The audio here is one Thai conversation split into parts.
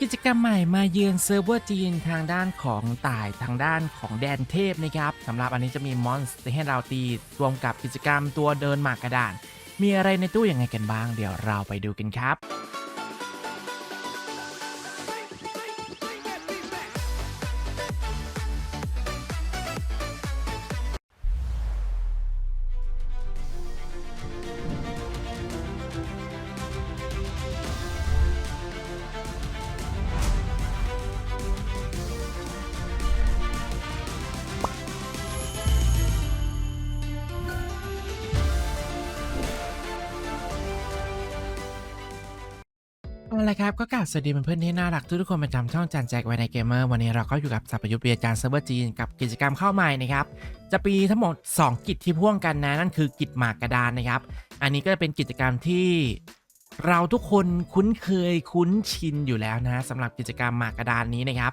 กิจกรรมใหม่มาเยือนเซิร์ฟเวอร์จีนทางด้านของต่ายทางด้านของแดนเทพนะครับสำหรับอันนี้จะมีมอนสเตอร์ให้เราตีรวมกับกิจกรรมตัวเดินหมากกระดาน มีอะไรในตู้ยังไงกันบ้าง เดี๋ยวเราไปดูกันครับ เอาละครับก็กล่าวสวัสดีเพื่อนๆที่น่ารักทุกๆคนประจำช่องจันแจ็คไวในเกมเมอร์วันนี้เราก็อยู่กับสัพยุทธ์เบียร์จานเซิร์ฟเวอร์จีนกับกิจกรรมเข้าใหม่นะครับจะปีทั้งหมด 2 กิจที่พ่วงกันนะนั่นคือกิจหมากกระดานนะครับ อันนี้ก็จะเป็นกิจกรรมที่เราทุกคนคุ้นเคยคุ้นชินอยู่แล้วนะสำหรับกิจกรรมหมากกระดานนี้นะครับ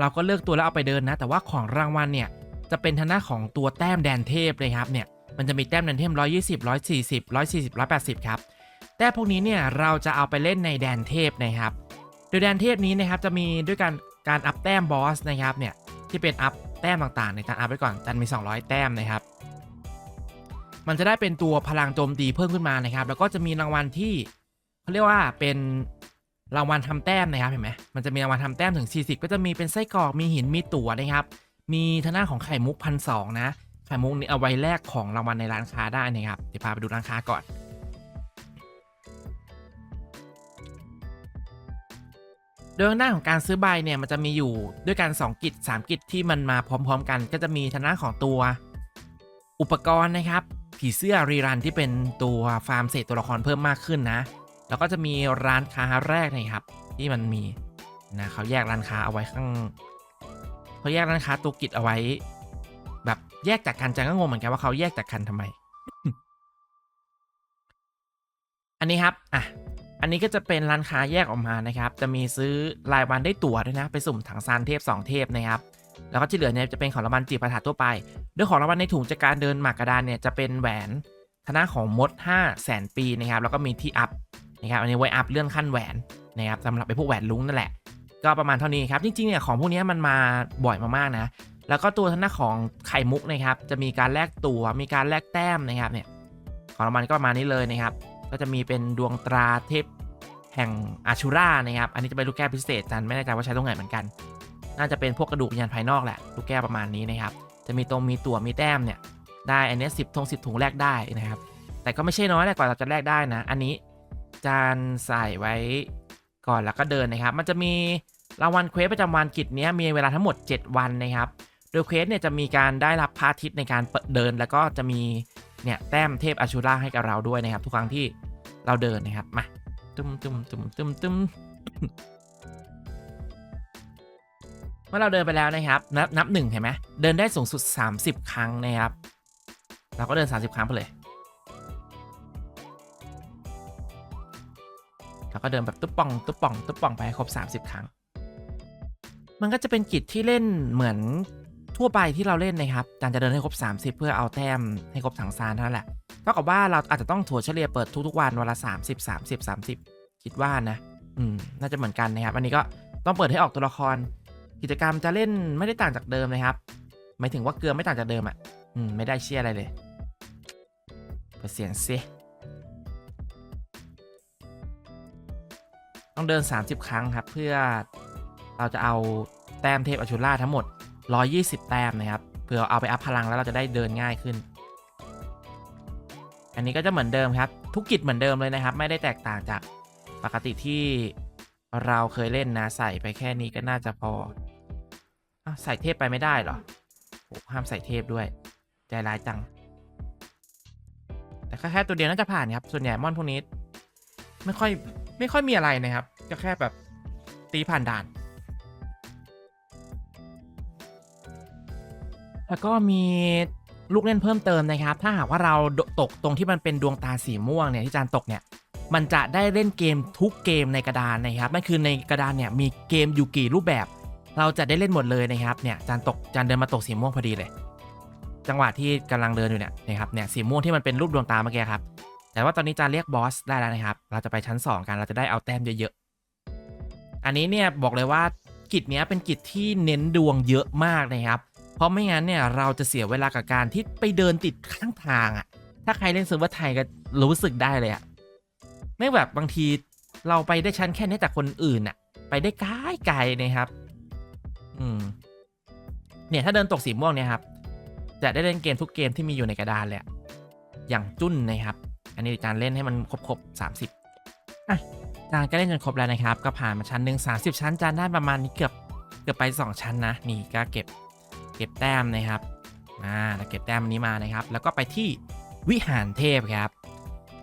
เราก็เลือกตัวแล้วเอาไปเดินนะ แต่ว่าของรางวัลเนี่ยจะเป็นทางหน้าของตัวแต้มแดนเทพเลยครับเนี่ยมันจะมีแต้มแดนเทพ120 140 140 180ครับ แต่พวกนี้เนี่ยเราจะเอาไปเล่นในแดนเทพนะครับ โดยแดนเทพนี้นะครับจะมีด้วยการการอัพแต้มบอสนะครับเนี่ยที่เป็นอัพแต้มต่างๆ ในการอัพไว้ก่อนจันมี 200 แต้มนะครับ มันจะได้เป็นตัวพลังโจมตีเพิ่มขึ้นมานะครับ แล้วก็จะมีรางวัลที่เขาเรียกว่าเป็นรางวัลทำแต้มนะครับเห็นไหมมันจะมีรางวัลทำแต้มถึง 40 ก็จะมีเป็นไส้กรอกมีหินมีตั๋วนะครับ มีทาหน้าของไข่มุกพันสองนะไข่มุกนี่เอาไว้แลกของรางวัลในร้านค้าได้นะครับเดี๋ยวพาไปดูร้านค้าก่อน โดยหน้าของการซื้อใบเนี่ยมันจะมีอยู่ด้วยกัน2กิจ3กิจที่มันมาพร้อม ๆ กันก็จะมีทางด้านของตัว อุปกรณ์นะครับ ผีเสื้อรีรันที่เป็นตัวฟาร์มเศษตัวละครเพิ่มมากขึ้นนะ แล้วก็จะมีร้านค้าแรกนะครับ ที่มันมีนะเขาแยกร้านค้าเอาไว้ข้างเขาแยกร้านค้าตัวกิจเอาไว้ แบบแยกจากกันจังก็งงเหมือนกันว่าเขาแยกจากกันทำไม อันนี้ครับอะ อันนี้ก็จะเป็นร้านค้าแยกออกมานะครับ จะมีซื้อรายวันได้ตั๋วด้วยนะ ไปสุ่มถังซานเทพ 2 เทพนะครับ แล้วก็ที่เหลือเนี่ยจะเป็นของรางวัลจีบประถาทั่วไปด้วยของรางวัลในถุงจากการเดินหมากกระดานเนี่ยจะเป็นแหวนคณะของมด5แสนปีนะครับ แล้วก็มีที่อัพนะครับ อันนี้ไว้อัพเลื่อนขั้นแหวนนะครับสำหรับไปพวกแหวนลุงนั่นแหละ ก็ประมาณเท่านี้ครับ จริงๆเนี่ยของพวกนี้มันมาบ่อยมากๆนะ แล้วก็ตัวทางหน้าของไข่มุกนะครับ จะมีการแลกตัว มีการแลกแต้มนะครับเนี่ย ของรางวัลก็ประมาณนี้เลยนะครับ ก็จะมีเป็นดวงตราเทพแห่งอาชูรานะครับ อันนี้จะเป็นลูกแก้วพิเศษจันไม่แน่ใจว่าใช้ตรงไหนเหมือนกัน น่าจะเป็นพวกกระดูกวิญญาณภายนอกแหละ ลูกแก้วประมาณนี้นะครับ จะมีตรงมีตัวมีแต้มเนี่ย ได้อันนี้สิบทงสิบถุงแลกได้นะครับ แต่ก็ไม่ใช่น้อยแหละกว่าเราจะแลกได้นะ อันนี้จานใส่ไว้ก่อนแล้วก็เดินนะครับ มันจะมีรางวัลเควสประจำวันกิจเนี้ยมีเวลาทั้งหมด 7 วันนะครับ โดยเควสเนี่ยจะมีการได้รับพระอาทิตย์ในการเปิดเดิน แล้วก็จะมี เนี่ยแต้มเทพอาชูราให้กับเราด้วยนะครับ ทุกครั้งที่เราเดินนะครับมาตุ้มตุ้มตุ้มตุ้มตุ้มเมื่อเราเดินไปแล้วนะครับ นับนับหนึ่งเห็นไหมเดินได้สูงสุด 30 ครั้งนะครับ เราก็เดิน 30 ครั้งไปเลยแล้วก็เดินแบบตุ๊บป่องตุ๊บป่องตุ๊บป่องไปครบ 30 ครั้ง มันก็จะเป็นกิจที่เล่นเหมือน ทั่วไปที่เราเล่นนะครับการจะเดินให้ครบ 30 เพื่อเอาแต้มให้ครบถังซานเท่านั้นแหละเท่ากับว่าเราอาจจะต้องถัวเฉลี่ยเปิดทุกๆวันวันละ 30 30 30 คิดว่านะอืมน่าจะเหมือนกันนะครับอันนี้ก็ต้องเปิดให้ออกตัวละคร กิจกรรมจะเล่นไม่ได้ต่างจากเดิมนะครับหมายถึงว่าเกลือไม่ต่างจากเดิมอะอืมไม่ได้เชี่ยอะไรเลยเปิดเสียงซิต้องเดิน 30 ครั้งครับ เพื่อเราจะเอาแต้มเทพอชูล่าทั้งหมด 120 แต้มนะครับเพื่อเอาไปอัพพลังแล้วเราจะได้เดินง่ายขึ้น อันนี้ก็จะเหมือนเดิมครับ ทุกกิจเหมือนเดิมเลยนะครับ ไม่ได้แตกต่างจากปกติที่เราเคยเล่นนะใส่ไปแค่นี้ก็น่าจะพออใส่เทพไปไม่ได้เหรอโห้ามใส่เทพด้วย ใจร้ายจัง แต่แค่แค่ตัวเดียวน่าจะผ่านครับ ส่วนใหญ่มอนพวกนี้ ไม่ค่อยไม่ค่อยมีอะไรนะครับ ก็แค่แบบตีผ่านด่าน แล้วก็มีลูกเล่นเพิ่มเติมนะครับ ถ้าหากว่าเราตกตรงที่มันเป็นดวงตาสีม่วงเนี่ยที่จานตกเนี่ยมันจะได้เล่นเกมทุกเกมในกระดานนะครับนั่นคือในกระดานเนี่ยมีเกมอยู่กี่รูปแบบ เราจะได้เล่นหมดเลยนะครับเนี่ยจานตกจานเดินมาตกสีม่วงพอดีเลย จังหวะที่กำลังเดินอยู่เนี่ยนะครับเนี่ยสีม่วงที่มันเป็นรูปดวงตาเมื่อกี้ครับแต่ว่าตอนนี้จานเรียกบอสได้แล้วนะครับ เราจะไปชั้น 2 กันเราจะได้เอาแต้มเยอะๆอันนี้เนี่ยบอกเลยว่ากิจเนี้ยเป็นกิจที่เน้นดวงเยอะมากนะครับ เพราะไม่งั้นเนี่ยเราจะเสียเวลากับการที่ไปเดินติดข้างทางอะถ้าใครเล่นเซิร์ฟเวอร์ไทยก็รู้สึกได้เลยอะไม่แบบบางทีเราไปได้ชั้นแค่นี้แต่คนอื่นอะไปได้ไกลไกลนะครับ อืม เนี่ยถ้าเดินตกสีม่วงเนี่ยครับ จะได้เล่นเกมทุกเกมที่มีอยู่ในกระดานเลยอะอย่างจุ้นนะครับ อันนี้การเล่นให้มันครบครบสามสิบอะจานก็เล่นจนครบแล้วนะครับ ก็ผ่านมาชั้นหนึ่งสาสิบชั้นจานได้ประมาณนี้เกือบเกือบไปสองชั้นนะ นี่ก็เก็บ เก็บแต้มนะครับอ่าเก็บแต้มนี้มานะครับ แล้วก็ไปที่วิหารเทพครับ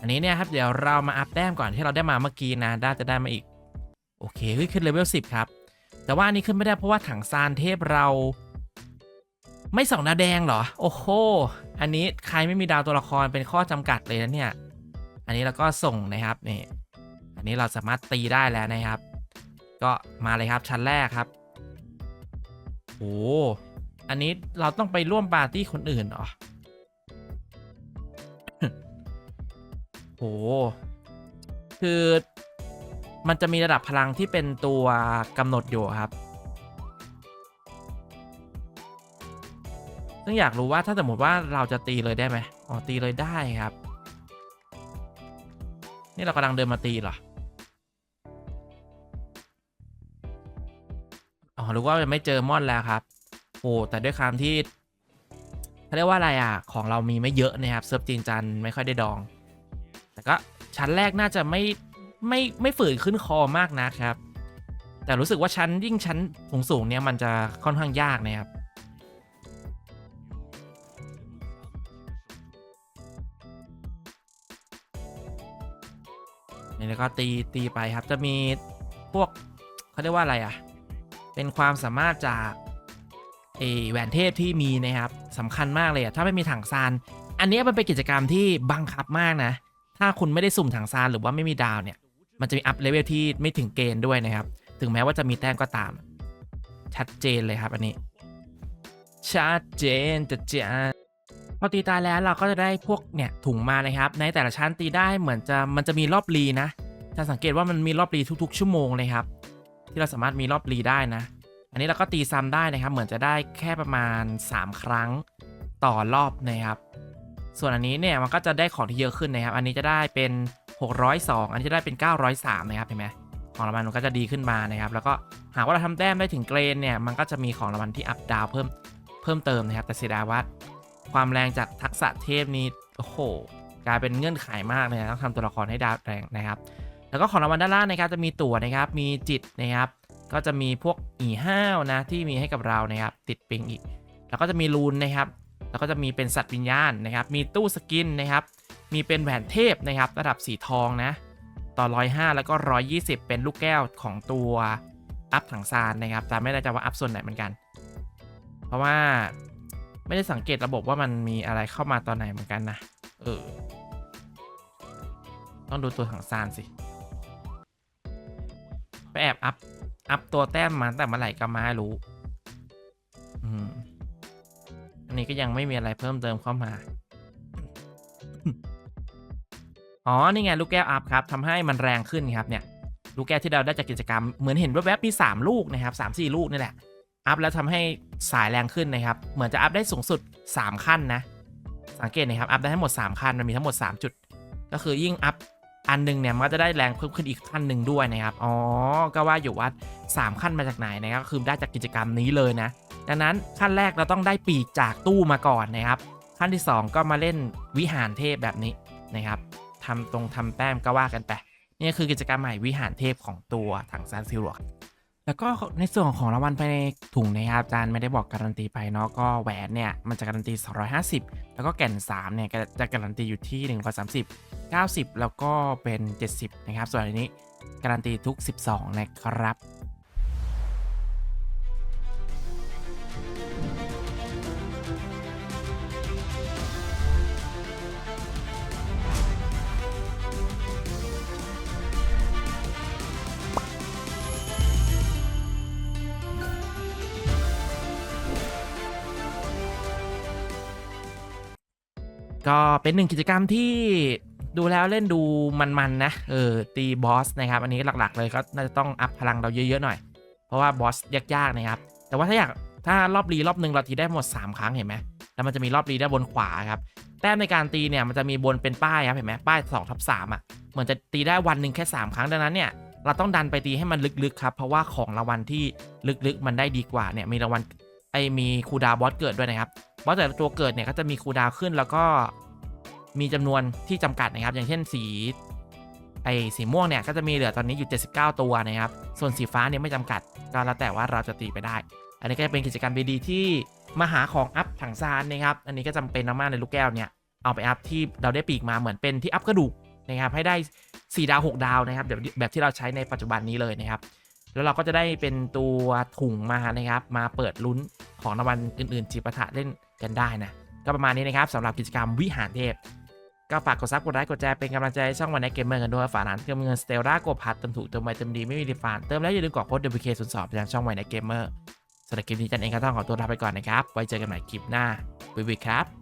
อันนี้เนี่ยครับเดี๋ยวเรามาอัพแต้มก่อนที่เราได้มาเมื่อกี้นะได้จะได้มาอีก โอเคขึ้นเลเวล10 ครับ แต่ว่านี้ขึ้นไม่ได้เพราะว่าถังซานเทพเรา ไม่สองดาวแดงเหรอ โอ้โห อันนี้ใครไม่มีดาวตัวละครเป็นข้อจำกัดเลยนะเนี่ย อันนี้เราก็ส่งนะครับนี่อันนี้เราสามารถตีได้แล้วนะครับ ก็มาเลยครับชั้นแรกครับโอ้ อันนี้เราต้องไปร่วมปาร์ตี้คนอื่นเหรอโห คือมันจะมีระดับพลังที่เป็นตัวกำหนดอยู่ครับ ซึ่งอยากรู้ว่าถ้าสมมติว่าเราจะตีเลยได้ไหมอ๋อตีเลยได้ครับ นี่เรากำลังเดินมาตีเหรอ อ๋อรู้ว่ายังไม่เจอมอนแล้วครับ โอ้แต่ด้วยความที่เขาเรียกว่าอะไรอะ ของเรามีไม่เยอะนะครับเซิร์ฟจีนจันไม่ค่อยได้ดอง แต่ก็ชั้นแรกน่าจะไม่ไม่ไม่ฝืนขึ้นคอมากนะครับ แต่รู้สึกว่าชั้นยิ่งชั้นสูงๆเนี่ยมันจะค่อนข้างยากนะครับนี่แล้วก็ตีตีไปครับจะมีพวกเขาเรียกว่าอะไรอะ เป็นความสามารถจาก เอแหวนเทพที่มีนะครับสำคัญมากเลยอะถ้าไม่มีถังซานอันนี้มันเป็นกิจกรรมที่บังคับมากนะ ถ้าคุณไม่ได้สุ่มถังซานหรือว่าไม่มีดาวเนี่ย มันจะมีอัพเลเวลที่ไม่ถึงเกณฑ์ด้วยนะครับ ถึงแม้ว่าจะมีแต้มก็ตาม ชัดเจนเลยครับอันนี้ ชัดเจนจะเจนพอตีตายแล้วเราก็จะได้พวกเนี่ยถุงมานะครับ ในแต่ละชั้นตีได้เหมือนจะมันจะมีรอบรีนะจะสังเกตว่ามันมีรอบรีทุก ๆ ชั่วโมงเลยครับ ที่เราสามารถมีรอบรีได้นะ อันนี้เราก็ตีซ้ำได้นะครับ เหมือนจะได้แค่ประมาณ 3 ครั้งต่อรอบนะครับ ส่วนอันนี้เนี่ยมันก็จะได้ของที่เยอะขึ้นนะครับ อันนี้จะได้เป็น 602 อันนี้จะได้เป็น 903 นะครับเห็นไหมของรางวัลมันก็จะดีขึ้นมานะครับ แล้วก็หากว่าเราทำแต้มได้ถึงเกรนเนี่ยมันก็จะมีของรางวัลที่อัพดาวเพิ่มเพิ่มเติมนะครับ แต่เสียดายว่าความแรงจากทักษะเทพนี้โอ้โหกลายเป็นเงื่อนไขมากเลยนะต้องทำตัวละครให้ดาวแรงนะครับ แล้วก็ของรางวัลด้านล่างนะครับจะมีตั๋วนะครับ มีจิตนะครับ ก็จะมีพวกอีห้าวนะที่มีให้กับเรานะครับติดปิงอีก แล้วก็จะมีรูนนะครับแล้วก็จะมีเป็นสัตว์วิญญาณนะครับ มีตู้สกินนะครับ มีเป็นแหวนเทพนะครับ ระดับสีทองนะ ต่อ105แล้วก็120เป็นลูกแก้วของตัวอัพถังซานนะครับ แต่ไม่ได้จะว่าอัพส่วนไหนเหมือนกัน เพราะว่าไม่ได้สังเกตระบบว่ามันมีอะไรเข้ามาตอนไหนเหมือนกันนะ เออ ต้องดูตัวถังซานสิ ไปแอบอัพ อัพตัวแต้มมาแต่เมื่อไหร่ก็มารู้อันนี้ก็ยังไม่มีอะไรเพิ่มเติมเข้ามา อ๋อ นี่ไงลูกแก้วอัพครับทำให้มันแรงขึ้นครับเนี่ย ลูกแก้วที่เราได้จากกิจกรรม เหมือนเห็นแวบๆมี 3 ลูกนะครับสามสี่ลูกนี่แหละ อัพแล้วทำให้สายแรงขึ้นนะครับ เหมือนจะอัพได้สูงสุด 3 ขั้นนะ สังเกตนะครับ อัพได้ทั้งหมด 3 ขั้น มันมีทั้งหมด 3 จุด ก็คือยิ่งอัพ อันหนึงเนี่ยมันก็จะได้แรงเพิ่มขึ้นอีกขั้นหนึ่งด้วยนะครับ อ๋อ ก็ว่าอยู่ว่า3ขั้นมาจากไหนนะครับก็คือได้จากกิจกรรมนี้เลยนะ ดังนั้นขั้นแรกเราต้องได้ปีกจากตู้มาก่อนนะครับ ขั้นที่ 2 ก็มาเล่นวิหารเทพแบบนี้นะครับทำตรงทำแต้มก็ว่ากันไปนี่คือกิจกรรมใหม่วิหารเทพของตัวถังซานซิลว แล้วก็ในส่วนของรางวัลภายในถุงนะครับอาจารย์ไม่ได้บอกการันตีไปเนาะก็แหวนเนี่ยมันจะการันตี 250 แล้วก็แก่น3เนี่ยจะการันตีอยู่ที่ 130 90 แล้วก็เป็น 70 นะครับ ส่วนอันนี้การันตีทุก 12 นะครับ ก็เป็นหนึ่งกิจกรรมที่ดูแล้วเล่นดูมันๆนะ เออ ตีบอสนะครับ อันนี้หลักๆเลยก็น่าจะต้องอัพพลังเราเยอะๆหน่อย เพราะว่าบอสยากๆนะครับ แต่ว่าถ้าอยากถ้ารอบรีรอบหนึ่งเราตีได้หมด 3 ครั้งเห็นไหมแล้วมันจะมีรอบรีด้านบนขวาครับ แต้มในการตีเนี่ยมันจะมีบนเป็นป้ายครับเห็นไหมป้าย2ทับ3อะ เหมือนจะตีได้วันหนึ่งแค่ 3 ครั้งดังนั้นเนี่ยเราต้องดันไปตีให้มันลึกๆครับ เพราะว่าของรางวัลที่ลึกๆ มันได้ดีกว่าเนี่ยมีรางวัลไอมีคูดาบอสเกิดด้วยนะครับ อสแต่ละตัวเกิดเนี่ยก็จะมีคูลดาวขึ้นแล้วก็มีจำนวนที่จำกัดนะครับ อย่างเช่นสีไอสีม่วงเนี่ยก็จะมีเหลือตอนนี้อยู่ 79 ตัวนะครับ ส่วนสีฟ้าเนี่ยไม่จำกัดก็แล้วแต่ว่าเราจะตีไปได้ อันนี้ก็จะเป็นกิจกรรมดีๆที่มาหาของอัพถังซานนะครับ อันนี้ก็จำเป็นมากๆในลูกแก้วเนี่ยเอาไปอัพที่เราได้ปีกมาเหมือนเป็นที่อัพกระดูกนะครับให้ได้ 4 ดาว 6 ดาวนะครับแบบแบบที่เราใช้ในปัจจุบันนี้เลยนะครับ แล้วเราก็จะได้เป็นตัวถุงมานะครับ มาเปิดลุ้นของรางวัลอื่น ๆ จีปะทะเล่น กันได้นะ ก็ประมาณนี้นะครับสำหรับกิจกรรมวิหารเทพ ก็ฝากกดซับกดไลค์กดแชร์เป็นกำลังใจให้ช่องวันในเกมเมอร์กันด้วยฝากร้านเติมเงินสเตลล่าโกพัดเติมถูกเติมไวเติมดีไม่มีรีฟันเติมแล้วอย่าลืมกดโค้ด WK 0 2 ไปยังช่องวันในเกมเมอร์สำหรับคลิปนี้จันเองก็ต้องขอตัวลาไปก่อนนะครับไว้เจอกันใหม่คลิปหน้าบ๊ายบายครับ